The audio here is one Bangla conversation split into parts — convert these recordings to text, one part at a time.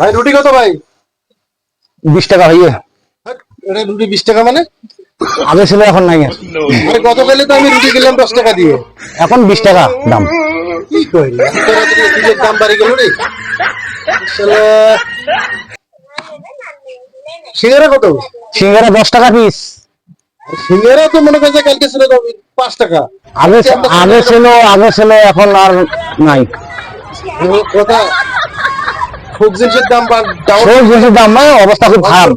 ভাই রুটি কত ভাই? বিশ টাকা হইয়ে হ্যাট, এটা রুটি বিশ টাকা মানে? আগে ছিল এখন নাই। ভাই গত গেলে তো আমি রুটি কিনলাম দশ টাকা দিয়ে? এখন বিশ টাকা দাম। কি কইলি? এত রুটির দাম বাড়ি গেল রে। সিঙ্গারা কত? সিঙ্গারা দশ টাকা পিস সিঙ্গারা তো মনে করছে কালকে ছিল পাঁচ টাকা। আগে আগে ছিল আগে ছিল এখন আর নাই। কথা খুব জিনিসের দাম সব জিনিসের দাম নাই অবস্থা খুব খারাপ।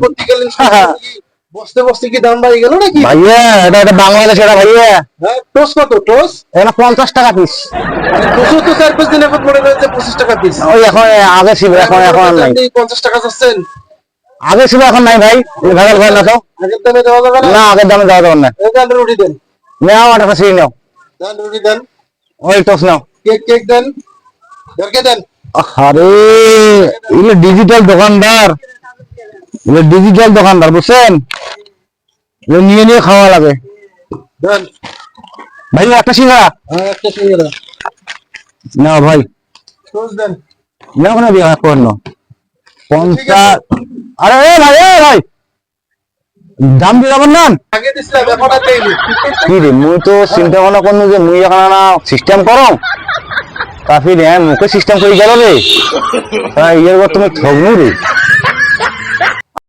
বসতে বসতে কি দাম বাড়ি গেল নাকি? ভাইয়া এটা এটা বাংলাদেশ এটা ভাইয়া। হ্যাঁ টোস কত? টোস? এটা পঞ্চাশ টাকা পিস টোসও তো চার পাঁচ দিন এখন মনে করেছে পঁচিশ টাকা পিস ওই এখন আগে ছিল এখন এখন নাই। পঞ্চাশ টাকা চাচ্ছেন? আগে ছিল এখন নাই ভাই। ভেজাল ভাই না তো আগের দামে দেওয়া যাবে না? আগের দামে দেওয়া যাবে না। দেন রুটি দেন। নেও একটা সিঁড়ি নাও। দেন রুটি দেন। ওই টস নাও। কেক কেক দেন। দরকে দেন। আরে এগুলো ডিজিটাল দোকানদার। এগুলো ডিজিটাল দোকানদার বুঝছেন? এগুলো নিয়ে নিয়ে খাওয়া লাগে। ভাই একটা সিঙ্গারা। হ্যাঁ একটা সিঙ্গারা। নাও ভাই। না বিয়া না পঞ্চাশ আরে এ ভাই এ ভাই। দাম দিয়ে যাবেন না? কি রে মুই তো চিন্তা ভাবনা করনু যে মুই এখন সিস্টেম করো রে হ্যাঁ মুখে সিস্টেম করে গেল রে? ইয়ের তুমি ঠগনু রে।